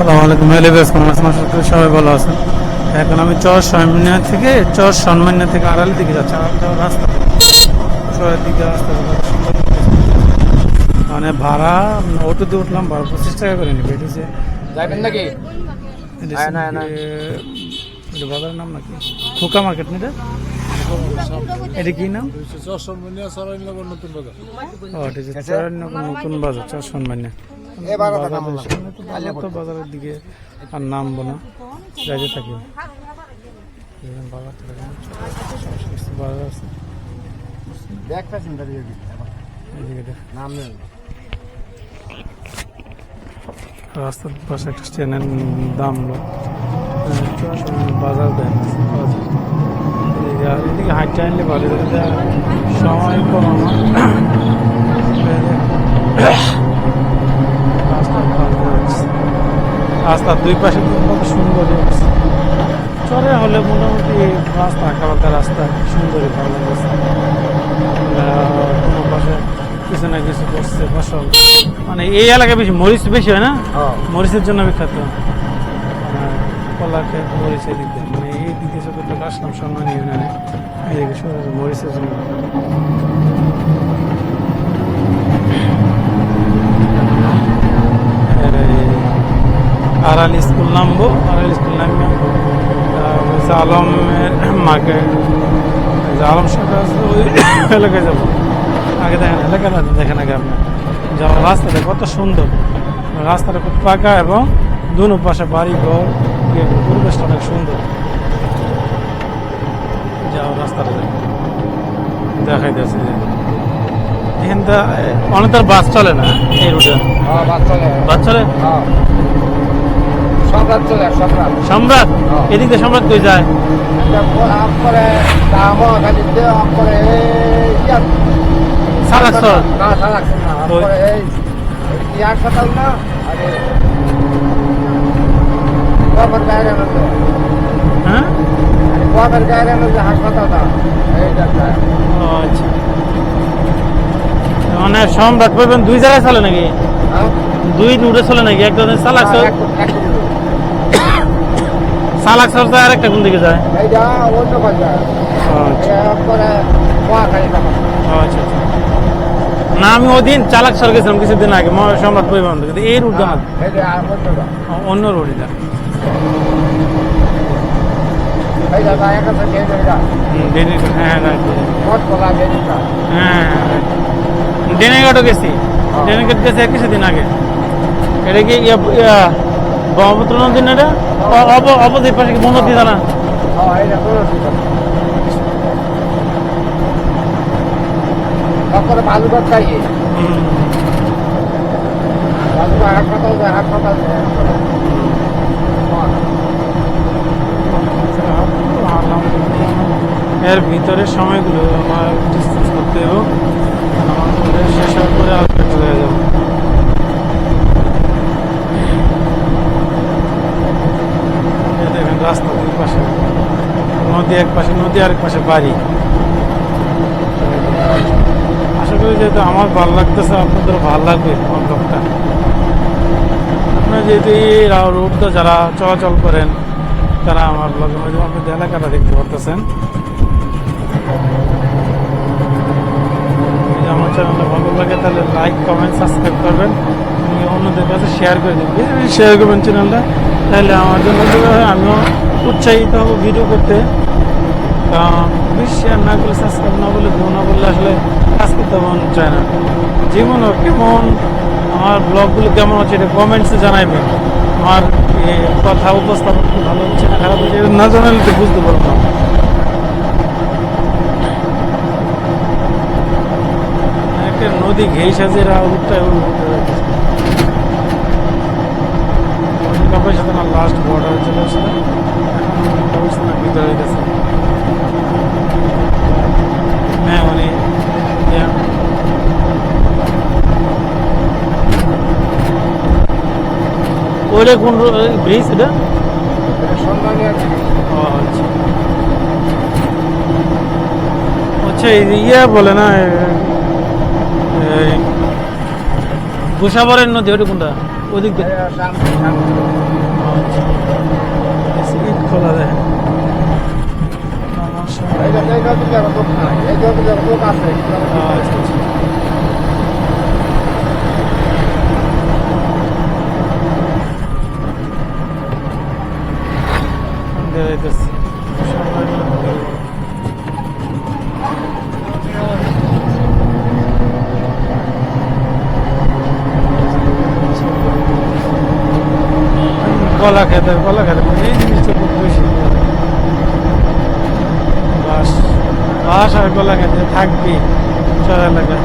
আসসালামু আলাইকুম। আছেন? আশা করি সবাই ভালো আছেন। এখন আমি চর সন্মানিয়া থেকে চর সন্মানিয়া থেকে আড়ালের দিকে যাচ্ছি। আড়াল যাওয়ার রাস্তা চরের দিকে রাস্তা। মানে ভাড়া অটোতে উঠলাম ভাড়া পঁচিশ টাকা করে নিবে। এটা হচ্ছে যাবেন নাকি? বাজারের নাম নাকি? খোকা মার্কেট না এটা? কি নাম? নতুন বাজার। সন্মানিয়া এই বাজারের তো বাজারের দিকে আর নামবো না। যাইতে থাকি। বাজার আছে। নাম নেই। রাস্তার পাশে একটা ট্রেনের দাম লো। বাজার দেয় বাজার। এদিকে এদিকে আনলে ভালো এদিকে সময় কম রাস্তার দুই পাশে কত সুন্দর। চরে হলে মোটামুটি রাস্তা আঁকা রাস্তা সুন্দরই ভালো লাগছে। কোনো পাশে কিছু না কিছু করছে ফসল। মানে এই এলাকায় বেশি মরিচ বেশি হয় না? হ্যাঁ। মরিচের জন্য বিখ্যাত কলা ক্ষেত মরিচ দিয়ে। মানে এই দিকে যতটুকু আসলাম সম্মান ইউনিয়নে এদিকে মরিচের জন্য। আড়াল স্কুল নামবো, আড়াল স্কুল নামবো আলমের যে আলম সরকার ওই এলাকায় যাব। আগে দেখেন এলাকাটা দেখেন আগে আপনি। যাওয়ার রাস্তাটা কত সুন্দর। রাস্তাটা খুব পাকা এবং দুনো পাশে বাড়ি ঘর। পরিবেশটা অনেক সুন্দর। যাও রাস্তাটা দেখাই যাচ্ছে এখানটা অনেক তার বাস চলে না এই রুটে? হ্যাঁ বাস চলে। হ্যাঁ। চলে সব সম্রাট? হ্যাঁ। এদিক দিয়ে সম্রাট কই যায়? এই না সারাক্ষর না এই হাসপাতাল না আরে মধ্যে হ্যাঁ? কবার গায়ে মধ্যে হাসপাতালটা। এইটা আচ্ছা। মানে সম্রাট দুই জায়গায় চলে নাকি? হ্যাঁ? দুই রুটে চলে নাকি? একটা সর এক এক যায় আর একটা কোন দিকে যায়? এইটা অন্য কথা ও আচ্ছা। আচ্ছা না আমি ওদিন চালাক সর গেছিলাম কিছুদিন আগে সম্রাট পরিবহন থেকে। এই রুট। অন্য রুট ডেনেঘাটও গেছি ডেনেঘাট গেছি কিছুদিন আগে এটা কি ব্রহ্মপুত্র নদী না এটা অপোজিট পাশে কি বনদী জানা বালুঘাট চাই বালুঘাট হাসপাতাল হাসপাতাল যায় এর ভিতরের সময়গুলো আমার ডিসকাস করতে হবে আমাদের শেষ হওয়ার পরে আবার চলে যাব। দেখেন, রাস্তা দুই পাশে, নদী এক পাশে, নদী আরেক পাশে বাড়ি। আশা করি যেহেতু আমার ভালো লাগতেছে, আপনাদের ভালো লাগবে আমার ব্লগটা। আপনারা যেহেতু এই রুটটা যারা চলাচল করেন, তারা আমার ব্লগের মধ্যে আপনাদের এলাকাটা দেখতে পারতেছেন। আমার চ্যানেলটা ভালো লাগে, তাহলে লাইক কমেন্ট সাবস্ক্রাইব করবেন। অন্যদের কাছে শেয়ার করে দিন শেয়ার করবেন চ্যানেলটা তাহলে আমার জন্য আমিও উৎসাহিত ভিডিও করতে। শেয়ার না করলে সাবস্ক্রাইব না করলে ভিউ না আসলে কাজ করতে চায় না। হোক কেমন, আমার ব্লগগুলো কেমন হচ্ছে এটা কমেন্টসে জানাইবেন। আমার কথা উপস্থাপন ভালো হচ্ছে না, খারাপ হচ্ছে না জানালে তো বুঝতে পারব না। নদী ঘেই সাজে কাপের সাথে লাস্ট বর্ডার চলে আসলে কাপের সাথে গেছে হ্যাঁ ইয়া। ওইটা কোন ব্রিজ এটা? আচ্ছা। ইয়ে বলে না গোসাবরের নদী ওটা কোনটা ওদিক দিয়ে এই আচ্ছা খোলা যায় সমস্যা এই এই আছে, কলা খেতে কলা খেতে এই জিনিসটা খুব বেশি। বাস বাস আর কলা খেতে থাকবে শহর এলাকায়